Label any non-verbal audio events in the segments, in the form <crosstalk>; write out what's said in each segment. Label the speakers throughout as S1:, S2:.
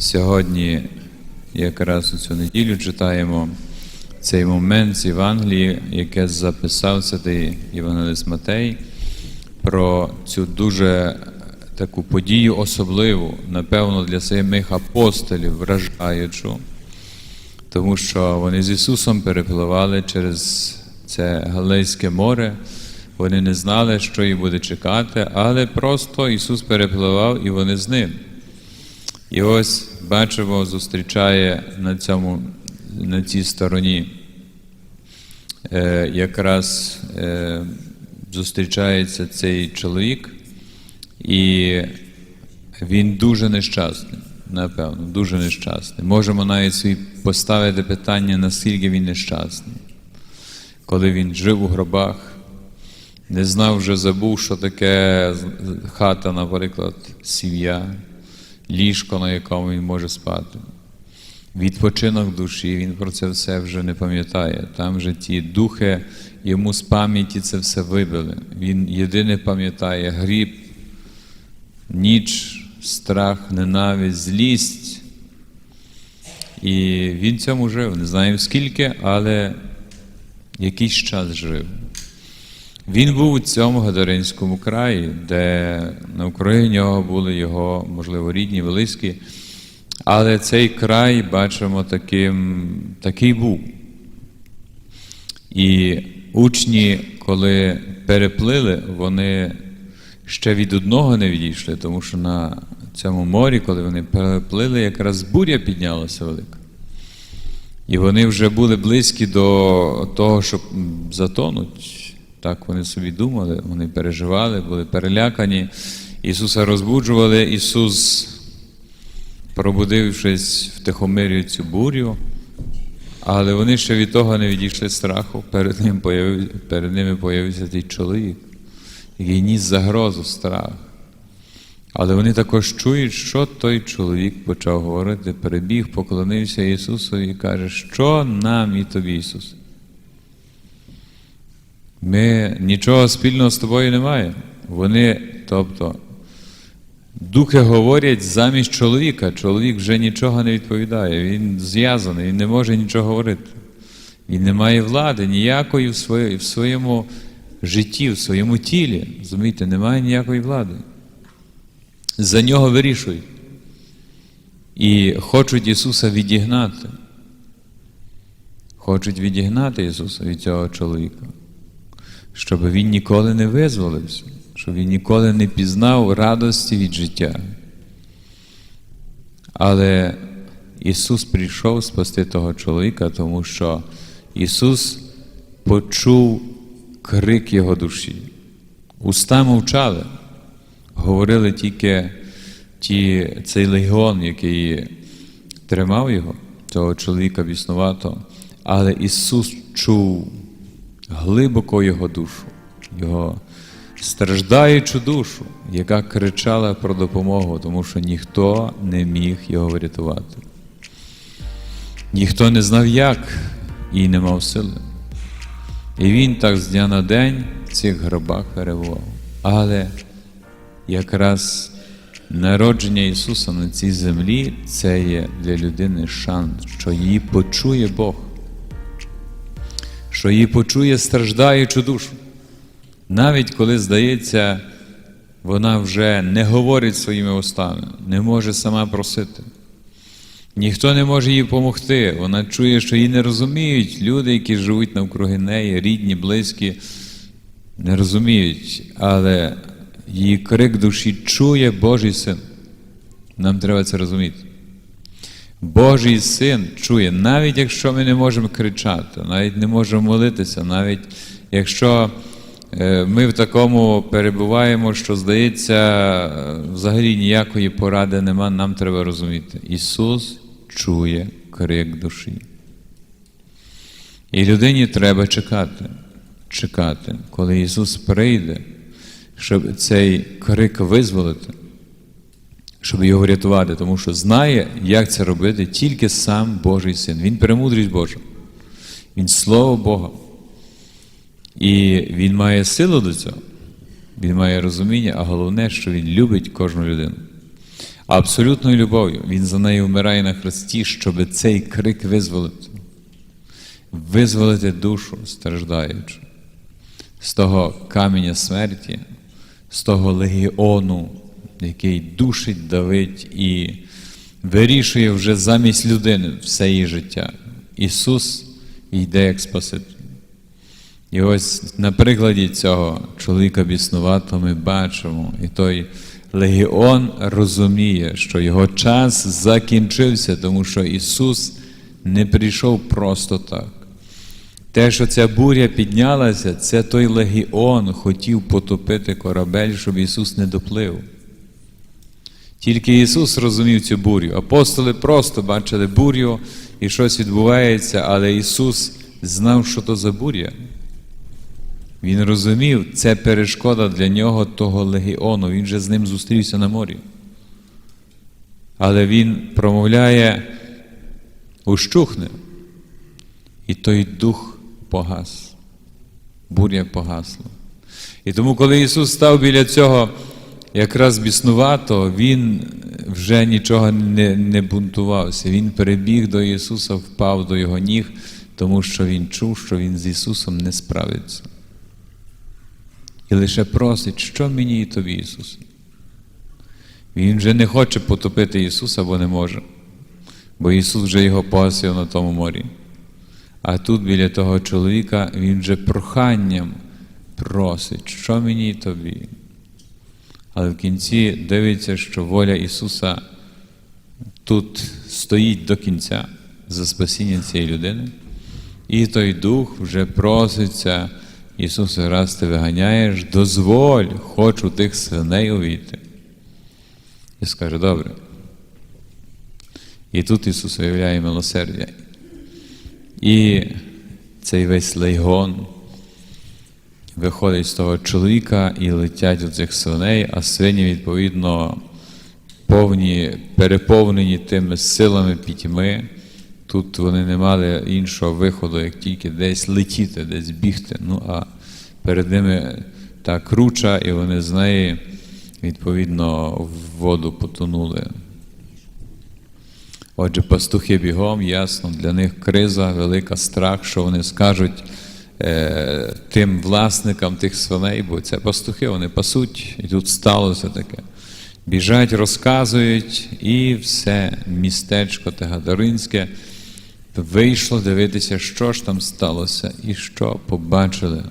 S1: Сьогодні, якраз у цю неділю, читаємо цей момент з Євангелії, яке записав святий Євангелист Матей, про цю дуже таку подію особливу, напевно, для самих апостолів, вражаючу, тому що вони з Ісусом перепливали через це Галилейське море. Вони не знали, що їх буде чекати, але просто Ісус перепливав і вони з ним. І ось бачимо, зустрічає на цьому, на цій стороні е, якраз е, зустрічається цей чоловік, і він дуже нещасний, напевно, дуже нещасний. Можемо навіть собі поставити питання, наскільки він нещасний. Коли він жив у гробах, не знав, вже забув, що таке хата, наприклад, сім'я, ліжко, на якому він може спати. Відпочинок душі, він про це все вже не пам'ятає. Там вже ті духи йому з пам'яті це все вибили. Він єдине пам'ятає гріб, ніч, страх, ненависть, злість. І він цьому жив. Не знаємо скільки, але якийсь час жив. Він був у цьому Гадаринському краї, де навкруги нього були його, можливо, рідні, близькі. Але цей край, бачимо, таким, такий був. І учні, коли переплили, вони ще від одного не відійшли, тому що на цьому морі, коли вони переплили, якраз буря піднялася велика. І вони вже були близькі до того, щоб затонуть. Так вони собі думали, вони переживали, були перелякані. Ісуса розбуджували. Ісус, пробудившись, втихомирює цю бурю, але вони ще від того не відійшли страху. Перед, ним появ... перед ними появився той чоловік, який ніс загрозу, страх. Але вони також чують, що той чоловік почав говорити, перебіг, поклонився Ісусу і каже, що нам і тобі, Ісус. Ми нічого спільного з тобою не маємо. Вони, тобто, духи говорять замість чоловіка. Чоловік вже нічого не відповідає. Він зв'язаний, він не може нічого говорити. Він не має влади ніякої в своєму, житті, в своєму тілі. Розумієте, немає ніякої влади. За нього вирішують. І хочуть Ісуса відігнати. Хочуть відігнати Ісуса від цього чоловіка щоб він ніколи не визволився, щоб він ніколи не пізнав радості від життя. Але Ісус прийшов спасти того чоловіка, тому що Ісус почув крик Його душі. Уста мовчали, говорили тільки ті, цей легіон, який тримав його, того чоловіка біснуватого, але Ісус чув глибоко його душу, його страждаючу душу, яка кричала про допомогу, тому що ніхто не міг його врятувати. Ніхто не знав, як і не мав сили. І він так з дня на день в цих гробах перебував. Але якраз народження Ісуса на цій землі це є для людини шанс, що її почує Бог що її почує страждаючу душу. Навіть коли, здається, вона вже не говорить своїми устами, не може сама просити. Ніхто не може їй допомогти. Вона чує, що її не розуміють люди, які живуть навкруги неї, рідні, близькі, не розуміють, але її крик душі чує Божий син. Нам треба це розуміти. Божий син чує, навіть якщо ми не можемо кричати, навіть не можемо молитися, навіть якщо ми в такому перебуваємо, що здається, взагалі ніякої поради нема, нам треба розуміти. Ісус чує крик душі. І людині треба чекати, чекати, коли Ісус прийде, щоб цей крик визволити щоб його врятувати, тому що знає, як це робити тільки сам Божий син. Він премудрість Божа. Він Слово Бога. І він має силу до цього. Він має розуміння, а головне, що він любить кожну людину. абсолютною любов'ю. Він за неї вмирає на хресті, щоб цей крик визволити, визволити душу страждаючу з того каменя смерті, з того легіону, який душить, давить і вирішує вже замість людини все її життя. Ісус йде як Спаситель. І ось на прикладі цього чоловіка біснуватого ми бачимо, і той легіон розуміє, що його час закінчився, тому що Ісус не прийшов просто так. Те, що ця буря піднялася, це той легіон хотів потопити корабель, щоб Ісус не доплив. Тільки Ісус розумів цю бурю. Апостоли просто бачили бурю і щось відбувається, але Ісус знав, що то за буря. Він розумів, це перешкода для нього того легіону. Він же з ним зустрівся на морі. Але він промовляє, ущухне, і той дух погас. Буря погасла. І тому, коли Ісус став біля цього якраз біснувато, Він вже нічого не, не бунтувався. Він перебіг до Ісуса, впав до Його ніг, тому що Він чув, що Він з Ісусом не справиться. І лише просить, що мені і тобі, Ісус. Він вже не хоче потопити Ісуса, бо не може. Бо Ісус вже його погасив на тому морі. А тут біля того чоловіка він вже проханням просить, що мені і тобі. Але в кінці дивиться, що воля Ісуса тут стоїть до кінця за спасіння цієї людини. І той дух вже проситься, Ісусе, раз ти виганяєш, дозволь, хочу тих свиней увійти. І скаже, добре. І тут Ісус виявляє милосердя. І цей весь лейгон виходить з того чоловіка і летять у цих свиней, а свині, відповідно, повні, переповнені тими силами пітьми. Тут вони не мали іншого виходу, як тільки десь летіти, десь бігти. Ну а перед ними та круча, і вони з неї, відповідно, в воду потонули. Отже, пастухи бігом, ясно, для них криза, велика страх, що вони скажуть е, тим власникам тих свиней, бо це пастухи, вони пасуть, і тут сталося таке. Біжать, розказують, і все містечко Тегадаринське вийшло дивитися, що ж там сталося, і що побачили.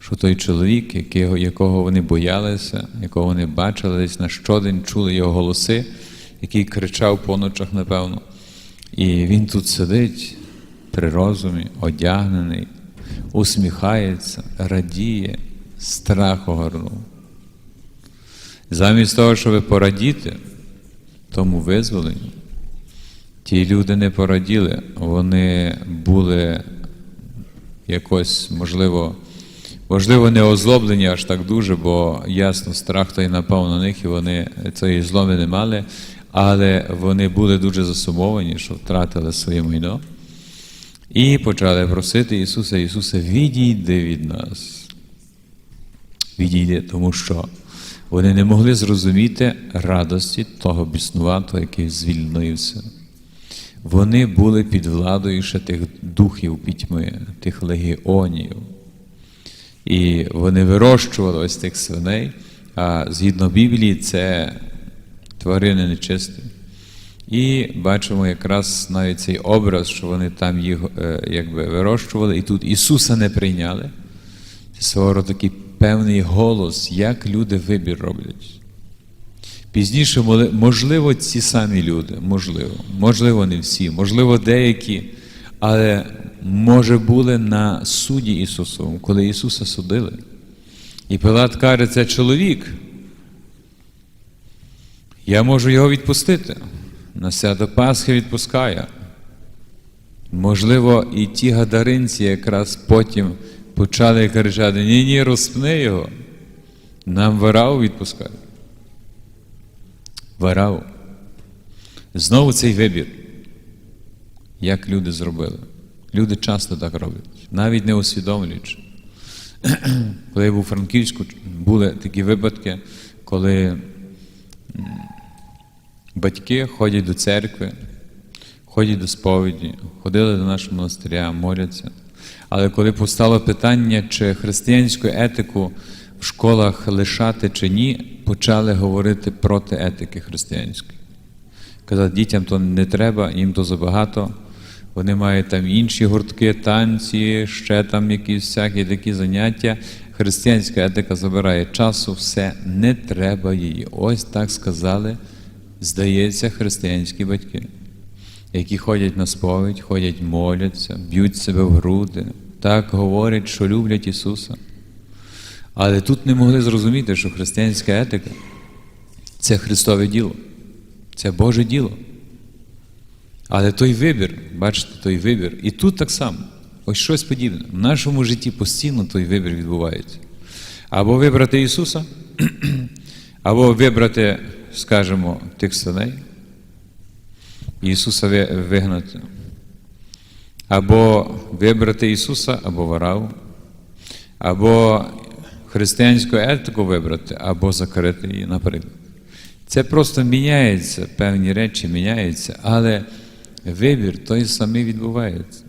S1: Що той чоловік, якого, якого вони боялися, якого вони бачили, десь на щодень чули його голоси, який кричав по ночах, напевно. І він тут сидить при розумі, одягнений, усміхається, радіє, страх огорнув. Замість того, щоб порадіти тому визволенню, ті люди не пораділи, вони були якось, можливо, можливо, не озлоблені аж так дуже, бо ясно, страх той напав на них, і вони цієї зломи не мали, але вони були дуже засумовані, що втратили своє майно. І почали просити Ісуса, Ісусе, відійди від нас. Відійди, тому що вони не могли зрозуміти радості того біснуватого, який звільнився. Вони були під владою ще тих духів пітьми, тих легіонів. І вони вирощували ось тих свиней, а згідно Біблії, це тварини нечисті. І бачимо якраз навіть цей образ, що вони там їх е, якби вирощували, і тут Ісуса не прийняли. Це свого роду такий певний голос, як люди вибір роблять. Пізніше, можливо, ці самі люди, можливо, можливо, не всі, можливо, деякі, але може були на суді Ісусовому, коли Ісуса судили. І Пилат каже, це чоловік. Я можу його відпустити. На свято Пасхи відпускає. Можливо, і ті гадаринці якраз потім почали кричати: ні, ні, розпни його. Нам варав відпускають. Варав. Знову цей вибір. Як люди зробили. Люди часто так роблять, навіть не усвідомлюючи. Коли я був у Франківську, були такі випадки, коли Батьки ходять до церкви, ходять до сповіді, ходили до нашого монастиря, моляться. Але коли постало питання, чи християнську етику в школах лишати чи ні, почали говорити проти етики християнської. Казати, дітям то не треба, їм то забагато. Вони мають там інші гуртки, танці, ще там якісь всякі такі заняття. Християнська етика забирає часу, все не треба її. Ось так сказали, здається, християнські батьки, які ходять на сповідь, ходять, моляться, б'ють себе в груди, так говорять, що люблять Ісуса. Але тут не могли зрозуміти, що християнська етика це Христове діло, це Боже діло. Але той вибір, бачите, той вибір, і тут так само, ось щось подібне. В нашому житті постійно той вибір відбувається. Або вибрати Ісуса, <clears throat> або вибрати, скажімо, тих синей, Ісуса вигнати. Або вибрати Ісуса, або вараву, або християнську етику вибрати, або закрити її, наприклад. Це просто міняється, певні речі міняються, але вибір той самий відбувається.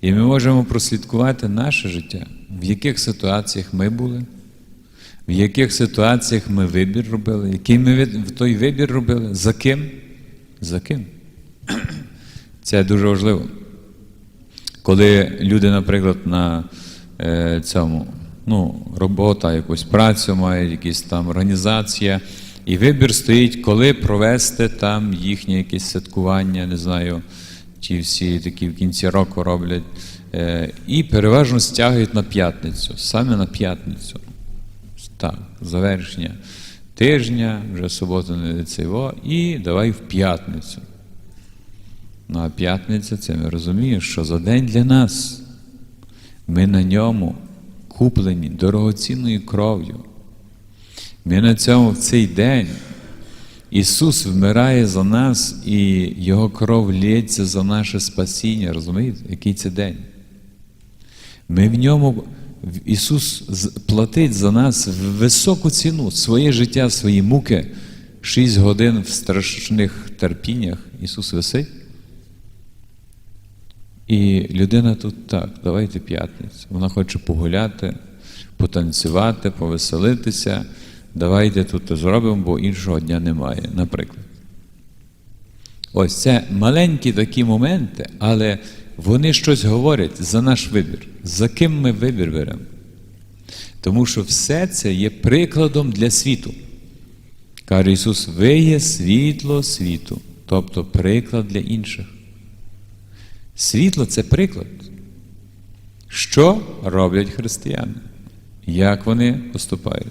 S1: І ми можемо прослідкувати наше життя, в яких ситуаціях ми були, в яких ситуаціях ми вибір робили, який ми від- той вибір робили, за ким? За ким? <clears throat> Це дуже важливо. Коли люди, наприклад, на е, цьому ну, робота, якусь працю мають, якісь там організація, і вибір стоїть, коли провести там їхнє якесь святкування, не знаю, ті всі такі в кінці року роблять. Е, і переважно стягують на п'ятницю, саме на п'ятницю. Так, завершення тижня, вже субота не цього, і давай в п'ятницю. Ну а п'ятниця це ми розуміємо, що за день для нас ми на ньому куплені дорогоцінною кров'ю. Ми на цьому в цей день Ісус вмирає за нас, і Його кров лється за наше спасіння. Розумієте, який це день? Ми в ньому, Ісус платить за нас високу ціну, своє життя, свої муки, 6 годин в страшних терпіннях Ісус висить. І людина тут так, давайте п'ятницю. Вона хоче погуляти, потанцювати, повеселитися. Давайте тут зробимо, бо іншого дня немає, наприклад. Ось це маленькі такі моменти, але вони щось говорять за наш вибір. За ким ми вибір беремо? Тому що все це є прикладом для світу. Каже Ісус, ви є світло світу, тобто приклад для інших. Світло це приклад. Що роблять християни? Як вони поступають?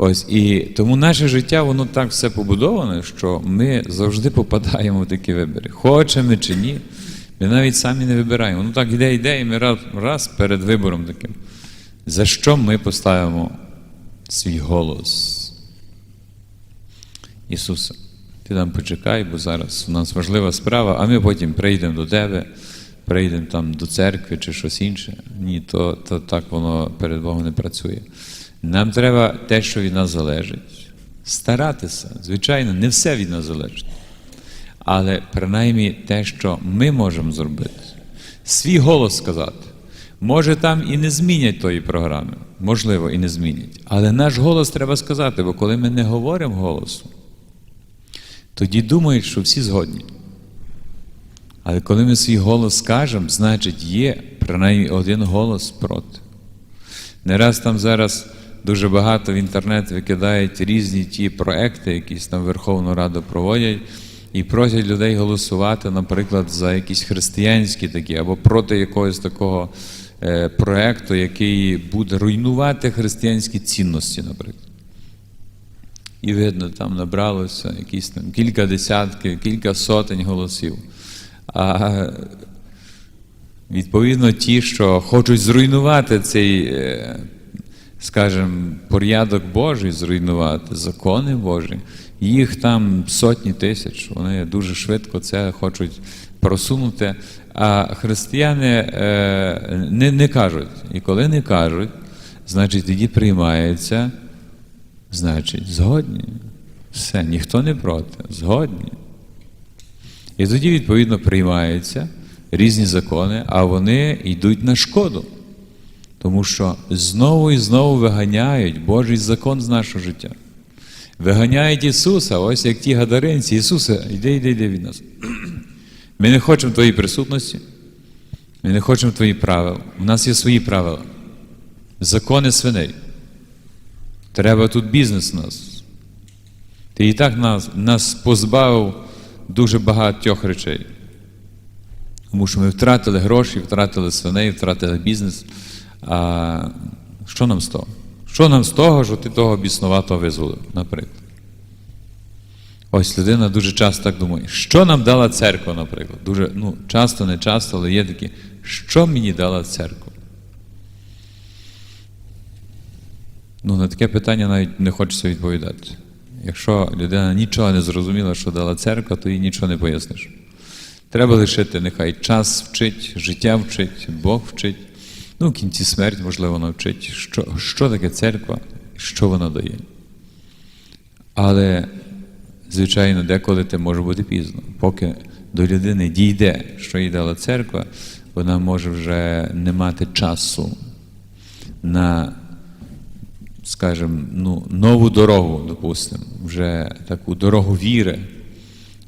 S1: Ось і тому наше життя, воно так все побудоване, що ми завжди попадаємо в такі вибори. Хочемо чи ні, ми навіть самі не вибираємо. Ну так іде, йде, і ми раз, раз перед вибором таким. За що ми поставимо свій голос? Ісуса, ти там почекай, бо зараз у нас важлива справа, а ми потім прийдемо до тебе, прийдемо там до церкви чи щось інше. Ні, то, то так воно перед Богом не працює. Нам треба те, що від нас залежить, старатися. Звичайно, не все від нас залежить. Але принаймні те, що ми можемо зробити, свій голос сказати. Може, там і не змінять тої програми, можливо, і не змінять. Але наш голос треба сказати, бо коли ми не говоримо голосом, тоді думають, що всі згодні. Але коли ми свій голос скажемо, значить є принаймні один голос проти. Не раз там зараз дуже багато в інтернет викидають різні ті проекти, якісь там Верховну Раду проводять, і просять людей голосувати, наприклад, за якісь християнські такі, або проти якогось такого е, проекту, який буде руйнувати християнські цінності, наприклад. І видно, там набралося якісь там кілька десятків, кілька сотень голосів. А відповідно, ті, що хочуть зруйнувати цей, е, скажімо, порядок Божий, зруйнувати, закони Божі, їх там сотні тисяч. Вони дуже швидко це хочуть просунути. А християни е, не, не кажуть. І коли не кажуть, значить тоді приймається, значить, згодні. Все, ніхто не проти, згодні. І тоді, відповідно, приймаються різні закони, а вони йдуть на шкоду. Тому що знову і знову виганяють Божий закон з нашого життя. Виганяють Ісуса, ось як ті гадаринці. Ісусе, йди, йди, йди від нас. Ми не хочемо Твоєї присутності, ми не хочемо Твої правил. У нас є свої правила. Закони свиней. Треба тут бізнес у нас. Ти і так нас, нас позбавив дуже багатьох речей. Тому що ми втратили гроші, втратили свиней, втратили бізнес. А що нам з того? Що нам з того, що ти того біснуватого визволив, наприклад? Ось людина дуже часто так думає, що нам дала церква, наприклад. Дуже, ну, часто, не часто, але є такі, що мені дала церква? Ну, на таке питання навіть не хочеться відповідати. Якщо людина нічого не зрозуміла, що дала церква, то їй нічого не поясниш. Треба лишити, нехай час вчить, життя вчить, Бог вчить. Ну, в кінці смерть, можливо, навчить, що, що таке церква, що вона дає. Але, звичайно, деколи це може бути пізно. Поки до людини дійде, що їй дала церква, вона може вже не мати часу на, скажімо, ну, нову дорогу, допустимо, вже таку дорогу віри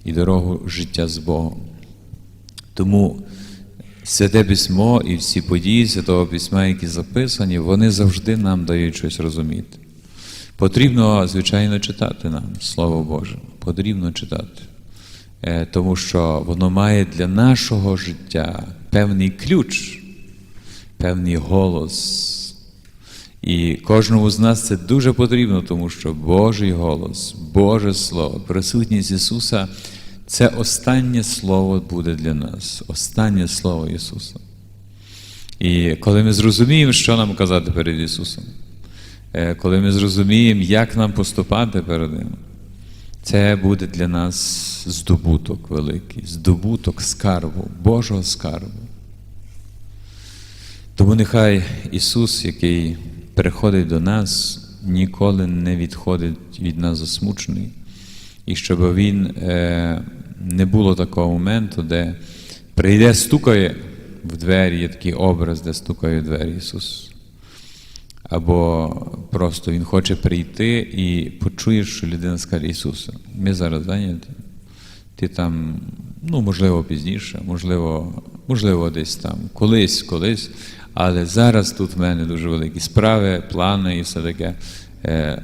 S1: і дорогу життя з Богом. Тому Святе письмо і всі події Святого Письма, які записані, вони завжди нам дають щось розуміти. Потрібно, звичайно, читати нам, Слово Боже. Потрібно читати. Е, Тому що воно має для нашого життя певний ключ, певний голос. І кожному з нас це дуже потрібно, тому що Божий голос, Боже Слово, присутність Ісуса це останнє слово буде для нас, останнє слово Ісуса. І коли ми зрозуміємо, що нам казати перед Ісусом, е, коли ми зрозуміємо, як нам поступати перед Ним, це буде для нас здобуток великий, здобуток скарбу, Божого скарбу. Тому нехай Ісус, який приходить до нас, ніколи не відходить від нас засмучений, і щоб Він е, не було такого моменту, де прийде, стукає в двері, є такий образ, де стукає в двері Ісус. Або просто Він хоче прийти і почує, що людина скаже Ісусе, ми зараз зайняті. Ти там, ну, можливо, пізніше, можливо, можливо, десь там, колись, колись. Але зараз тут в мене дуже великі справи, плани і все таке. Е,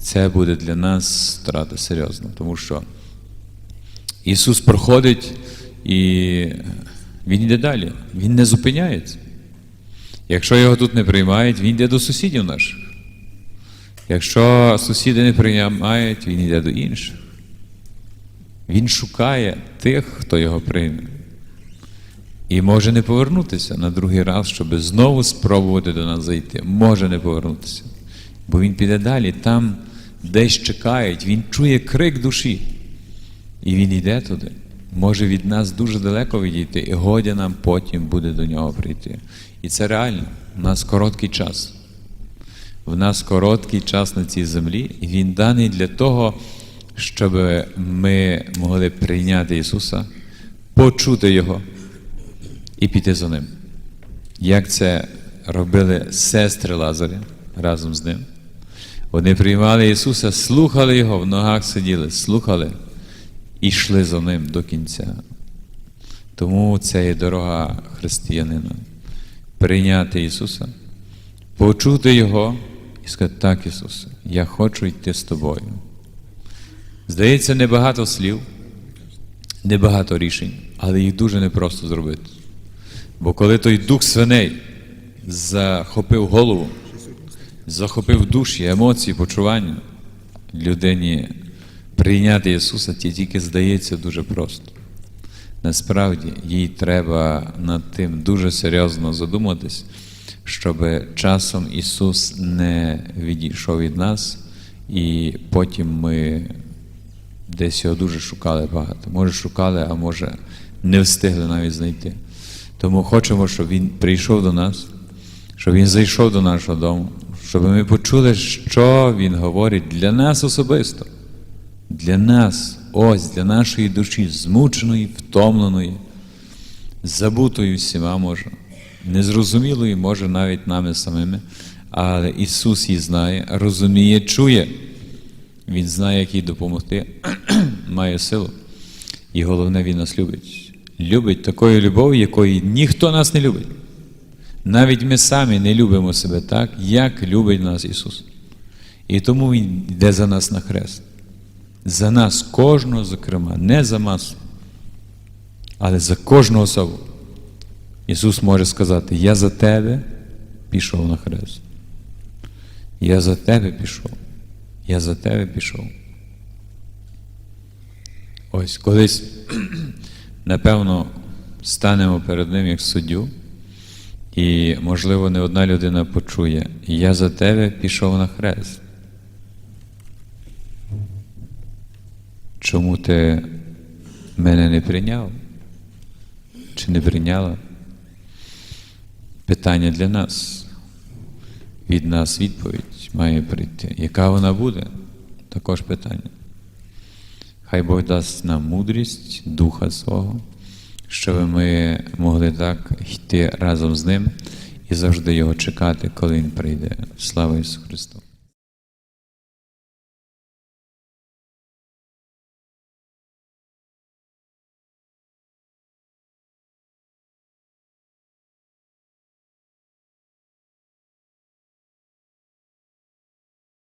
S1: Це буде для нас втрата серйозно, тому що Ісус проходить і Він йде далі, Він не зупиняється. Якщо його тут не приймають, він йде до сусідів наших. Якщо сусіди не приймають, він йде до інших. Він шукає тих, хто його прийме. І може не повернутися на другий раз, щоб знову спробувати до нас зайти. Може не повернутися. Бо він піде далі, там десь чекають, він чує крик душі. І він йде туди. Може від нас дуже далеко відійти, і годі нам потім буде до нього прийти. І це реально. У нас короткий час. В нас короткий час на цій землі, і він даний для того, щоб ми могли прийняти Ісуса, почути Його і піти за Ним. Як це робили сестри Лазаря разом з ним? Вони приймали Ісуса, слухали Його, в ногах сиділи, слухали і йшли за Ним до кінця. Тому це є дорога християнина. Прийняти Ісуса, почути Його і сказати, так, Ісусе, я хочу йти з тобою. Здається, небагато слів, небагато рішень, але їх дуже непросто зробити. Бо коли той дух свиней захопив голову, захопив душі, емоції, почування людині прийняти Ісуса, ті тільки здається дуже просто. Насправді їй треба над тим дуже серйозно задуматись, щоб часом Ісус не відійшов від нас, і потім ми десь його дуже шукали багато. Може, шукали, а може не встигли навіть знайти. Тому хочемо, щоб Він прийшов до нас, щоб Він зайшов до нашого дому, щоб ми почули, що Він говорить для нас особисто. Для нас, ось для нашої душі, змученої, втомленої, забутою всіма може, незрозумілою, може, навіть нами самими, але Ісус її знає, розуміє, чує. Він знає, як їй допомогти, <clears throat> має силу. І головне, Він нас любить. Любить такою любов'ю, якої ніхто нас не любить. Навіть ми самі не любимо себе так, як любить нас Ісус. І тому Він йде за нас на хрест. За нас кожного, зокрема, не за масу, але за кожну особу. Ісус може сказати: Я за тебе пішов на хрест. Я за тебе пішов. Я за тебе пішов. Ось колись, <clears throat> напевно, станемо перед ним як суддю, і, можливо, не одна людина почує, я за тебе пішов на хрест. Чому ти мене не прийняв? Чи не прийняла? Питання для нас. Від нас відповідь має прийти. Яка вона буде? Також питання. Хай Бог дасть нам мудрість Духа свого, щоб ми могли так йти разом з ним і завжди його чекати, коли Він прийде. Слава Ісусу Христу!